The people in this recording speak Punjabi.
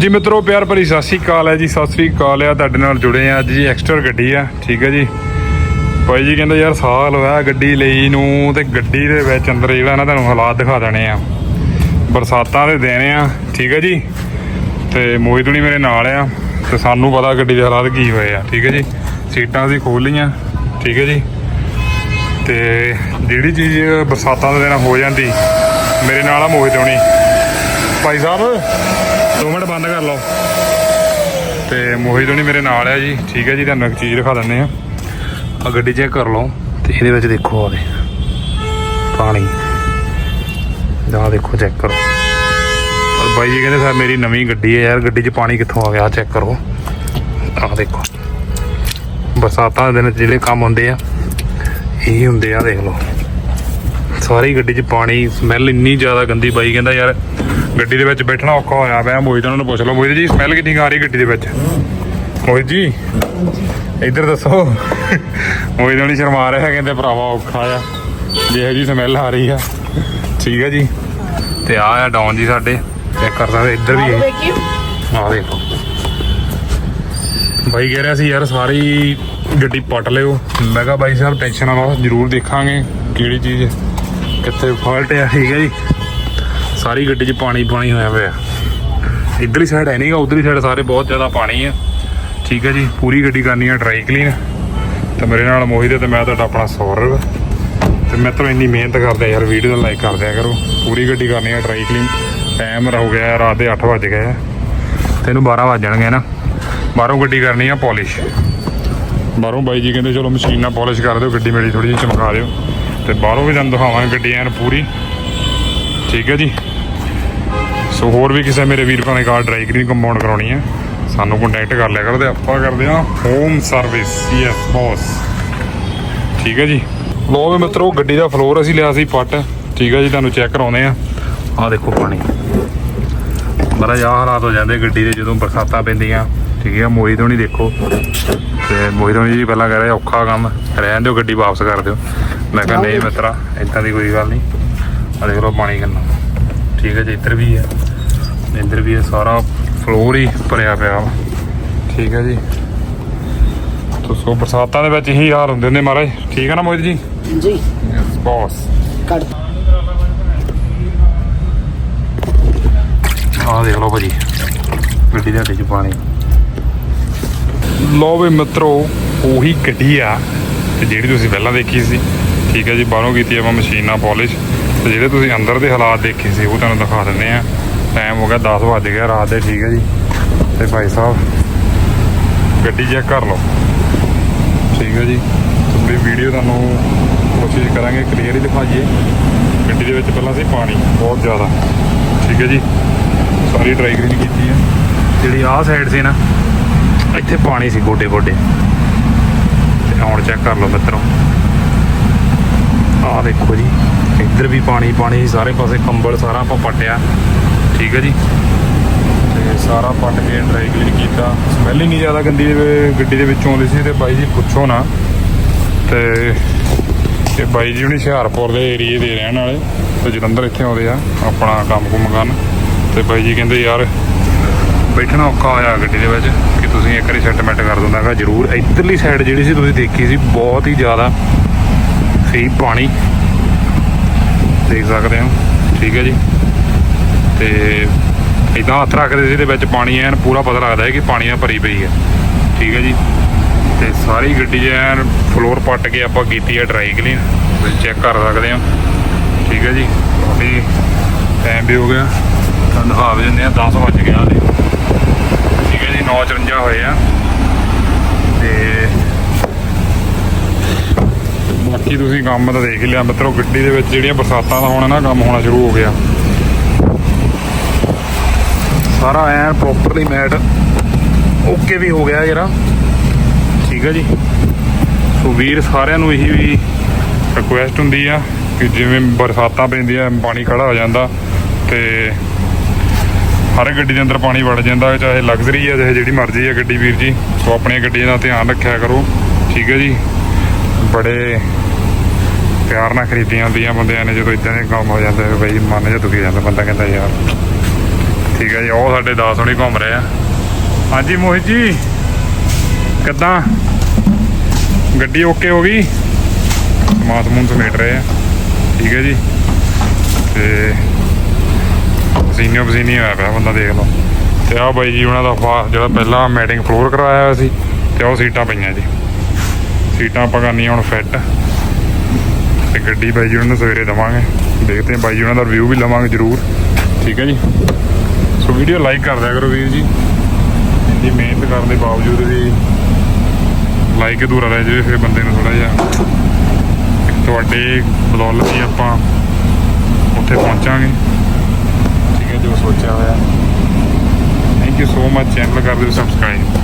ਜੀ ਮਿੱਤਰੋ, ਪਿਆਰ ਭਰੀ ਸਤਿ ਸ੍ਰੀ ਅਕਾਲ ਹੈ ਜੀ। ਸਤਿ ਸ੍ਰੀ ਅਕਾਲ ਆ, ਤੁਹਾਡੇ ਨਾਲ ਜੁੜੇ ਆ ਅੱਜ ਜੀ ਐਕਸਟਰ ਗੱਡੀ ਆ, ਠੀਕ ਹੈ ਜੀ। ਭਾਈ ਜੀ ਕਹਿੰਦਾ ਯਾਰ ਸਾਲ ਹੋਇਆ ਗੱਡੀ ਲਈ ਨੂੰ ਤੇ ਗੱਡੀ ਦੇ ਵਿੱਚ ਅੰਦਰ ਜਿਹੜਾ ਨਾ ਤੁਹਾਨੂੰ ਹਾਲਾਤ ਦਿਖਾ ਦੇਣੇ ਆ। ਬਰਸਾਤਾਂ ਦੇ ਦਿਨ ਆ, ਠੀਕ ਹੈ ਜੀ। ਤੇ ਮੋਹਿਤ ਹੁਣੀ ਮੇਰੇ ਨਾਲ ਆ, ਤੇ ਸਾਨੂੰ ਪਤਾ ਗੱਡੀ ਦੇ ਹਾਲਾਤ ਕੀ ਹੋਏ ਆ, ਠੀਕ ਹੈ ਜੀ। ਸੀਟਾਂ ਅਸੀਂ ਖੋਲ ਲਈਆਂ, ਠੀਕ ਹੈ ਜੀ। ਤੇ ਜਿਹੜੀ ਚੀਜ਼ ਬਰਸਾਤਾਂ ਦੇ ਦਿਨ ਹੋ ਜਾਂਦੀ, ਮੇਰੇ ਨਾਲ ਆ ਮੋਹਿਤ ਹੁਣੀ। ਭਾਈ ਸਾਹਿਬ 2 ਮਿੰਟ ਬੰਦ ਕਰ ਲਓ। ਤੇ ਮੋਹਿਤ ਹੁਣੀ ਮੇਰੇ ਨਾਲ ਆ ਜੀ। ਠੀਕ ਹੈ ਜੀ, ਤੁਹਾਨੂੰ ਇੱਕ ਚੀਜ਼ ਦਿਖਾ ਦਿੰਦੇ ਆ। ਆ ਗੱਡੀ ਚੈੱਕ ਕਰ ਲਓ ਤੇ ਇਹਦੇ ਵਿੱਚ ਦੇਖੋ ਆਵੇ ਪਾਣੀ। ਜਾ ਦੇਖੋ ਚੈੱਕ ਕਰੋ। ਪਰ ਬਾਈ ਜੀ ਕਹਿੰਦੇ ਸਰ ਮੇਰੀ ਨਵੀਂ ਗੱਡੀ ਹੈ ਯਾਰ, ਗੱਡੀ 'ਚ ਪਾਣੀ ਕਿੱਥੋਂ ਆ ਗਿਆ? ਚੈੱਕ ਕਰੋ। ਆਹ ਦੇਖੋ। ਬਰਸਾਤਾਂ ਦੇ ਦਿਨ 'ਚ ਜਿਹੜੇ ਕੰਮ ਹੁੰਦੇ ਆ, ਇਹੀ ਹੁੰਦੇ ਆ ਦੇਖ ਲਓ। ਸਾਰੀ ਗੱਡੀ 'ਚ ਪਾਣੀ ਸਮੈਲ ਇੰਨੀ ਜ਼ਿਆਦਾ ਗੰਦੀ। ਬਾਈ ਕਹਿੰਦਾ ਯਾਰ ਗੱਡੀ ਦੇ ਵਿੱਚ ਬੈਠਣਾ ਔਖਾ ਹੋਇਆ ਪਿਆ ਮੋਹਿਤ ਉਹਨਾਂ ਨੂੰ ਪੁੱਛ ਲਓ। ਮੋਹਿਤ ਜੀ ਸਮੈਲ ਕਿੰਨੀ ਆ ਰਹੀ ਗੱਡੀ ਦੇ ਵਿੱਚ? ਮੋਹਿਤ ਜੀ ਇੱਧਰ ਦੱਸੋ। ਮੋਹਿਤ ਹੋਣੀ ਸ਼ਰਮਾ ਰਿਹਾ ਕਹਿੰਦੇ ਭਰਾਵਾ ਔਖਾ ਆ। ਜਿਹੋ ਜੀ ਸਮੈਲ ਆ ਰਹੀ ਆ। ਠੀਕ ਹੈ ਜੀ। ਤੇ ਆ ਆ ਡਾਊਨ ਜੀ ਸਾਡੇ। ਚੈੱਕ ਕਰ ਸਕਦੇ ਇੱਧਰ ਵੀ ਆਹ ਦੇਖੋ। ਬਾਈ ਕਹਿ ਰਿਹਾ ਸੀ ਯਾਰ ਸਾਰੀ ਗੱਡੀ ਪੱਟ ਲਿਓ। ਮੈਂ ਕਿਹਾ ਬਾਈ ਸਾਹਿਬ ਟੈਨਸ਼ਨ ਨਾ ਲਓ ਜ਼ਰੂਰ ਦੇਖਾਂਗੇ ਕਿਹੜੀ ਚੀਜ਼ ਕਿੱਥੇ ਫਾਲਟ ਆ। ਠੀਕ ਹੈ ਜੀ। ਸਾਰੀ ਗੱਡੀ 'ਚ ਪਾਣੀ ਪਾਣੀ ਹੋਇਆ ਹੋਇਆ। ਇੱਧਰਲੀ ਸਾਈਡ ਹੈ ਨਹੀਂਗਾ, ਉਧਰਲੀ ਸਾਈਡ ਸਾਰੇ ਬਹੁਤ ਜ਼ਿਆਦਾ ਪਾਣੀ ਆ। ਠੀਕ ਹੈ ਜੀ, ਪੂਰੀ ਗੱਡੀ ਕਰਨੀ ਆ ਡਰਾਈ ਕਲੀਨ ਤੇ ਮੇਰੇ ਨਾਲ ਮੋਹਿਤ ਤੇ ਮੈਂ ਤੁਹਾਡਾ ਆਪਣਾ ਸੌਰਵ। ਤੇ ਮੈਂ ਤੁਹਾਨੂੰ ਇੰਨੀ ਮਿਹਨਤ ਕਰਦਾ ਯਾਰ ਵੀਡੀਓ ਨੂੰ ਲਾਈਕ ਕਰ ਦਿਆ ਕਰੋ। ਪੂਰੀ ਗੱਡੀ ਕਰਨੀ ਆ ਡਰਾਈ ਕਲੀਨ ਟਾਈਮ ਹੋ ਗਿਆ ਰਾਤ ਦੇ 8 ਵਜ ਗਏ ਆ। ਤੈਨੂੰ 12 ਵਜ ਜਾਣਗੇ ਨਾ। ਬਾਹਰੋਂ ਗੱਡੀ ਕਰਨੀ ਆ ਪਾਲਿਸ਼ ਬਾਹਰੋਂ ਬਾਈ ਜੀ ਕਹਿੰਦੇ, ਚਲੋ ਮਸ਼ੀਨ ਨਾਲ ਪਾਲਿਸ਼ ਕਰ ਦਿਓ, ਗੱਡੀ ਮੇਰੀ ਥੋੜੀ ਜਿਹੀ ਚਮਕਾ ਦਿਓ। ਤੇ ਬਾਹਰੋਂ ਵੀ ਤੁਹਾਨੂੰ ਦਿਖਾਵਾਂਗੇ ਗੱਡੀ ਐਨ ਪੂਰੀ। ਠੀਕ ਹੈ ਜੀ। ਸੋ ਹੋਰ ਵੀ ਕਿਸੇ ਮੇਰੇ ਵੀਰ ਭਰਾ ਨੇ ਕਾਰ ਡਰਾਈ ਕਲੀਨ ਕੰਪਾਊਂਡ ਕਰਾਉਣੀ ਹੈ, ਸਾਨੂੰ ਕੰਟੈਕਟ ਕਰ ਲਿਆ ਕਰਦੇ ਆਪਾਂ ਕਰਦੇ ਹਾਂ ਹੋਮ ਸਰਵਿਸ ਯੈਸ ਬੌਸ ਠੀਕ ਹੈ ਜੀ? ਲੋ ਵੀ ਮਿੱਤਰੋ, ਗੱਡੀ ਦਾ ਫਲੋਰ ਅਸੀਂ ਲਿਆ ਸੀ ਪੱਟ। ਠੀਕ ਹੈ ਜੀ, ਤੁਹਾਨੂੰ ਚੈੱਕ ਕਰਾਉਂਦੇ ਆ ਆਹ ਦੇਖੋ ਪਾਣੀ। ਬੜਾ ਜਿਹਾ ਹਾਲਾਤ ਹੋ ਜਾਂਦੇ ਗੱਡੀ ਦੇ ਜਦੋਂ ਬਰਸਾਤਾਂ ਪੈਂਦੀਆਂ। ਠੀਕ ਹੈ ਮੋਈ ਤੋਂ ਨਹੀਂ ਦੇਖੋ। ਤੇ ਮੋਈ ਤੋਂ ਜੀ, ਪਹਿਲਾਂ ਕਹਿ ਰਹੇ ਔਖਾ ਕੰਮ। ਰਹਿਣ ਦਿਓ, ਗੱਡੀ ਵਾਪਸ ਕਰ ਦਿਓ। ਮੈਂ ਕਿਹਾ, ਨਹੀਂ ਮਿੱਤਰਾ, ਇਦਾਂ ਦੀ ਕੋਈ ਗੱਲ ਨਹੀਂ। ਆ ਦੇਖ ਲਓ ਪਾਣੀ ਕਿੰਨਾ। ਠੀਕ ਹੈ ਜੀ, ਇੱਧਰ ਵੀ ਹੈ। ਇੱਧਰ ਵੀ ਹੈ ਸਾਰਾ ਫਲੋਰ ਹੀ ਭਰਿਆ ਪਿਆ ਵਾ। ਠੀਕ ਹੈ ਜੀ। ਤੋ ਸੋ ਬਰਸਾਤਾਂ ਦੇ ਵਿੱਚ ਇਹੀ ਹਾਲ ਹੁੰਦੇ ਨੇ ਮਹਾਰਾਜ ਠੀਕ ਹੈ ਨਾ ਮੋਹਿਤ ਜੀ? ਜੀ। ਯੈਸ ਬੌਸ ਆਹ ਦੇਖ ਲਓ ਭਾਜੀ। ਗੱਡੀ ਦੇ ਹੱਥ 'ਚ ਪਾਣੀ। ਲੋ ਵੀ ਮਿੱਤਰੋ ਉਹੀ ਗੱਡੀ ਆ ਤੇ ਜਿਹੜੀ ਤੁਸੀਂ ਪਹਿਲਾਂ ਦੇਖੀ ਸੀ। ਠੀਕ ਹੈ ਜੀ ਬਾਹਰੋਂ ਕੀਤੀ ਆਪਾਂ ਮਸ਼ੀਨ ਪਾਲਿਸ਼ ਤੇ ਜਿਹੜੇ ਤੁਸੀਂ ਅੰਦਰ ਦੇ ਹਾਲਾਤ ਦੇਖੇ ਸੀ ਉਹ ਤੁਹਾਨੂੰ ਦਿਖਾ ਦਿੰਦੇ ਆ ਟਾਈਮ ਹੋ ਗਿਆ 10 ਵਜ ਗਿਆ ਰਾਤ ਦੇ ਠੀਕ ਹੈ ਜੀ। ਤੇ ਭਾਈ ਸਾਹਿਬ, ਗੱਡੀ ਚੈੱਕ ਕਰ ਲਓ। ਠੀਕ ਹੈ ਜੀ। ਤੁਹਾਡੀ ਵੀਡੀਓ ਤੁਹਾਨੂੰ ਕੋਸ਼ਿਸ਼ ਕਰਾਂਗੇ ਕਲੀਅਰ ਹੀ ਦਿਖਾਈਏ। ਗੱਡੀ ਦੇ ਵਿੱਚ ਪਹਿਲਾਂ ਸੀ ਪਾਣੀ, ਬਹੁਤ ਜ਼ਿਆਦਾ। ਠੀਕ ਹੈ ਜੀ। ਸਾਰੀ ਡਰਾਈ ਕਲੀਨ ਕੀਤੀ ਹੈ। ਜਿਹੜੀ ਆਹ ਸਾਈਡ ਸੀ ਨਾ, ਇੱਥੇ ਪਾਣੀ ਸੀ ਗੋਡੇ ਗੋਡੇ। ਤੇ ਹੁਣ ਚੈੱਕ ਕਰ ਲਓ ਮਿੱਤਰੋ। ਆਹ ਦੇਖੋ ਜੀ, ਇੱਧਰ ਵੀ ਪਾਣੀ ਪਾਣੀ ਸਾਰੇ ਪਾਸੇ ਕੰਬਲ ਸਾਰਾ ਆਪਾਂ ਪੱਟਿਆ। ਠੀਕ ਹੈ ਜੀ। ਤੇ ਸਾਰਾ ਪੱਟ ਕੇ ਡਰਾਈ ਕਲੀਨ ਕੀਤਾ। ਸਮੈਲ ਹੀ ਨਹੀਂ ਜ਼ਿਆਦਾ ਗੰਦੀ, ਗੱਡੀ ਦੇ ਵਿੱਚੋਂ ਆਉਂਦੀ ਸੀ ਤੇ ਬਾਈ ਜੀ ਪੁੱਛੋ ਨਾ। ਤੇ ਇਹ ਬਾਈ ਜੀ ਹੁਣੀ ਹੁਸ਼ਿਆਰਪੁਰ ਦੇ ਏਰੀਏ ਦੇ ਰਹਿਣ ਵਾਲੇ। ਤੇ ਜਲੰਧਰ ਇੱਥੇ ਆਉਂਦੇ ਆ ਆਪਣਾ ਕੰਮ ਕੁਮ ਕਰਨ। ਤੇ ਬਾਈ ਜੀ ਕਹਿੰਦੇ, ਯਾਰ, ਬੈਠਣਾ ਔਖਾ ਹੋਇਆ ਗੱਡੀ ਦੇ ਵਿੱਚ ਕਿ ਤੁਸੀਂ ਇੱਕ ਵਾਰੀ ਸੈਟਲਮੈਂਟ ਕਰ ਦਿੰਦਾ ਹੈਗਾ। ਜਰੂਰ, ਇੱਧਰਲੀ ਸਾਈਡ ਜਿਹੜੀ ਸੀ ਤੁਸੀਂ ਦੇਖੀ ਸੀ, ਬਹੁਤ ਹੀ ਜ਼ਿਆਦਾ ਸੀ ਪਾਣੀ। ਦੇਖ ਸਕਦੇ ਹੋ। ਠੀਕ ਹੈ ਜੀ। ਤੇ ਇਦਾਂ ਹੱਥ ਰੱਖਦੇ ਸੀ ਇਹਦੇ ਵਿੱਚ ਪਾਣੀ ਐਨ ਪੂਰਾ ਪਤਾ ਲੱਗਦਾ ਹੈ ਕਿ ਪਾਣੀ ਨਾਲ ਭਰੀ ਪਈ ਹੈ। ਠੀਕ ਹੈ ਜੀ? ਤੇ ਸਾਰੀ ਗੱਡੀ 'ਚ ਐਨ ਫਲੋਰ ਪੱਟ ਕੇ ਆਪਾਂ ਕੀਤੀ ਹੈ ਡਰਾਈ ਕਲੀਨ ਤੁਸੀਂ ਚੈੱਕ ਕਰ ਸਕਦੇ ਹੋ। ਠੀਕ ਹੈ ਜੀ? ਕਾਫੀ ਟਾਈਮ ਵੀ ਹੋ ਗਿਆ। ਤੁਹਾਨੂੰ ਦਿਖਾ ਵੀ ਦਿੰਦੇ ਆ 10 ਵਜ ਗਿਆ ਤੇ ਠੀਕ ਹੈ ਜੀ? 9:54 ਹੋਏ ਆ। ਤੇ ਬਾਕੀ ਤੁਸੀਂ ਕੰਮ ਤਾਂ ਦੇਖ ਲਿਆ ਮਿੱਤਰੋ, ਗੱਡੀ ਦੇ ਵਿੱਚ ਜਿਹੜੀਆਂ ਬਰਸਾਤਾਂ ਦਾ ਹੋਣਾ ਨਾ ਕੰਮ ਹੋਣਾ ਸ਼ੁਰੂ ਹੋ ਗਿਆ। ਸਾਰਾ ਐਨ ਪ੍ਰੋਪਰਲੀ ਮੈਟ ਓਕੇ ਵੀ ਹੋ ਗਿਆ ਜਰਾ। ਠੀਕ ਹੈ ਜੀ। ਸੋ ਵੀਰ ਸਾਰਿਆਂ ਨੂੰ ਇਹੀ ਵੀ ਰਿਕੁਐਸਟ ਹੁੰਦੀ ਆ ਕਿ ਜਿਵੇਂ ਬਰਸਾਤਾਂ ਪੈਂਦੀਆਂ, ਪਾਣੀ ਖੜਾ ਹੋ ਜਾਂਦਾ ਤੇ ਹਰ ਗੱਡੀ ਦੇ ਅੰਦਰ ਪਾਣੀ ਵੜ ਜਾਂਦਾ, ਚਾਹੇ ਲਗਜ਼ਰੀ ਹੈ ਚਾਹੇ ਜਿਹੜੀ ਮਰਜ਼ੀ ਆ ਗੱਡੀ ਵੀਰ ਜੀ। ਸੋ ਆਪਣੀਆਂ ਗੱਡੀਆਂ ਦਾ ਧਿਆਨ ਰੱਖਿਆ ਕਰੋ। ਠੀਕ ਹੈ ਜੀ। ਬੜੇ ਪਿਆਰ ਨਾਲ ਖਰੀਦੀਆਂ ਹੁੰਦੀਆਂ ਬੰਦਿਆਂ ਨੇ, ਜਦੋਂ ਇਦਾਂ ਦੇ ਕੰਮ ਹੋ ਜਾਂਦੇ ਬਈ ਮਨ ਜਿਹਾ ਦੁਖੀ ਜਾਂਦਾ, ਬੰਦਾ ਕਹਿੰਦਾ, ਯਾਰ ਠੀਕ ਹੈ ਜੀ, ਉਹ ਸਾਡੇ 10 ਹੁਣੀ ਘੁੰਮ ਰਹੇ ਆ। ਹਾਂਜੀ ਮੋਹਿਤ ਜੀ, ਕਿੱਦਾਂ? ਗੱਡੀ ਓਕੇ ਹੋ ਗਈ? ਸਮਾਨ ਸਮੂਨ ਸਮੇਟ ਰਹੇ ਆ। ਠੀਕ ਹੈ ਜੀ। ਤੇ ਪਸੀਨੋ ਪਸੀਨੀ ਹੋਇਆ ਪਿਆ ਬੰਦਾ ਦੇਖ ਲਓ। ਤੇ ਆਹ ਬਾਈ ਜੀ ਉਹਨਾਂ ਦਾ ਫਾ- ਜਿਹੜਾ ਪਹਿਲਾਂ ਮੈਟਿੰਗ ਫਲੋਰ ਕਰਵਾਇਆ ਹੋਇਆ ਸੀ, ਤੇ ਉਹ ਸੀਟਾਂ ਪਈਆਂ ਜੀ। ਸੀਟਾਂ ਆਪਾਂ ਕਰਨੀਆਂ ਹੁਣ ਫਿੱਟ ਤੇ ਗੱਡੀ ਬਾਈ ਜੀ ਉਹਨਾਂ ਨੂੰ ਸਵੇਰੇ ਦਵਾਂਗੇ। ਦੇਖਦੇ ਹਾਂ ਬਾਈ ਜੀ ਉਹਨਾਂ ਦਾ ਰਿਵਿਊ ਵੀ ਲਵਾਂਗੇ ਜ਼ਰੂਰ। ਠੀਕ ਹੈ ਜੀ। ਸੋ ਵੀਡੀਓ ਲਾਈਕ ਕਰ ਦਿਆ ਕਰੋ ਵੀਰ ਜੀ। ਇੰਨੀ ਮਿਹਨਤ ਕਰਨ ਦੇ ਬਾਵਜੂਦ ਵੀ ਲਾਈਕ ਅਧੂਰਾ ਰਹਿ ਜਾਵੇ ਫਿਰ ਬੰਦੇ ਨੂੰ ਥੋੜਾ ਜਿਹਾ। ਤੁਹਾਡੇ ਬਦੌਲਤ ਹੀ ਆਪਾਂ ਉੱਥੇ ਪਹੁੰਚਾਂਗੇ। ਠੀਕ ਹੈ, ਜੋ ਸੋਚਿਆ ਹੋਇਆ। Thank you so much channel ਕਰ ਦਿਓ ਸਬਸਕ੍ਰਾਈਬ